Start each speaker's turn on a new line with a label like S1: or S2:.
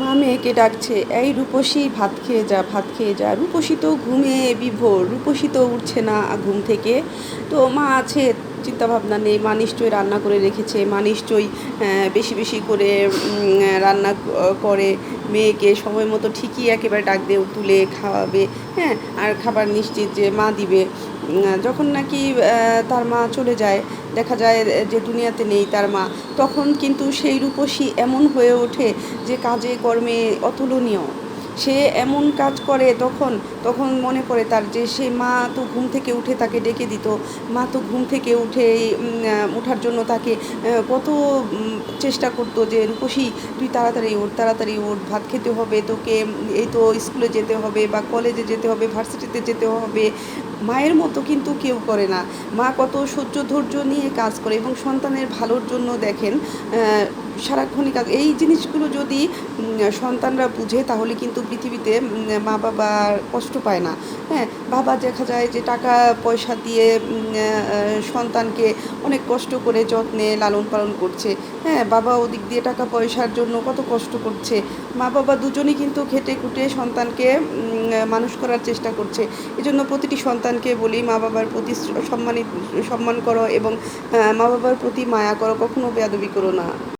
S1: মা মেয়েকে ডাকছে, এই রূপসী ভাত খেয়ে যা, ভাত খেয়ে যা। রূপসী তো ঘুমে বিভোর, রূপসী তো উঠছে না ঘুম থেকে। তো মা আছে চিন্তা ভাবনা নেই, মা নিশ্চয়ই রান্না করে রেখেছে, মা নিশ্চয়ই বেশি বেশি করে রান্না করে, মেয়েকে সময় মতো ঠিকই একেবারে ডাক দিয়ে তুলে খাওয়াবে হ্যাঁ? আর খাবার নিশ্চিত যে মা দিবে। যখন নাকি তার মা চলে যায়, দেখা যায় যে দুনিয়াতে নেই তার মা, তখন কিন্তু সেই রূপসী এমন হয়ে ওঠে যে কাজে কর্মে অতুলনীয়। সে এমন কাজ করে তখন তখন মনে পড়ে তার যে সে মা তো ঘুম থেকে উঠে তাকে ডেকে দিত। মা তো ঘুম থেকে উঠে ওঠার জন্য তাকে কত চেষ্টা করতো যে, রূপসী, তুই তাড়াতাড়ি ওঠ তাড়াতাড়ি ওঠ, ভাত খেতে হবে, তোকে, এই তো স্কুলে যেতে হবে বা কলেজে যেতে হবে, ভার্সিটিতে যেতে হবে। মায়ের মতো কিন্তু কেউ করে না। মা কত সহ্য, ধৈর্য নিয়ে কাজ করে এবং সন্তানের ভালোর জন্য দেখেন সারাক্ষণই কাজ এই জিনিসগুলো যদি সন্তানরা বুঝে তাহলে কিন্তু পৃথিবীতে মা বাবা আর কষ্ট পায় না। হ্যাঁ বাবা দেখা যায় যে টাকা পয়সা দিয়ে সন্তানকে অনেক কষ্ট করে যত্নে লালন পালন করছে। হ্যাঁ বাবা ওদিক দিয়ে টাকা পয়সার জন্য কত কষ্ট করছে। মা বাবা দুজনেই কিন্তু খেটে খুটে সন্তানকে মানুষ করার চেষ্টা করছে। এজন্য প্রতিটি সন্তানকে বলি, মা বাবার প্রতি সম্মানিত, সম্মান করো এবং মা বাবার প্রতি মায়া করো, কখনো বেয়াদবি করো না।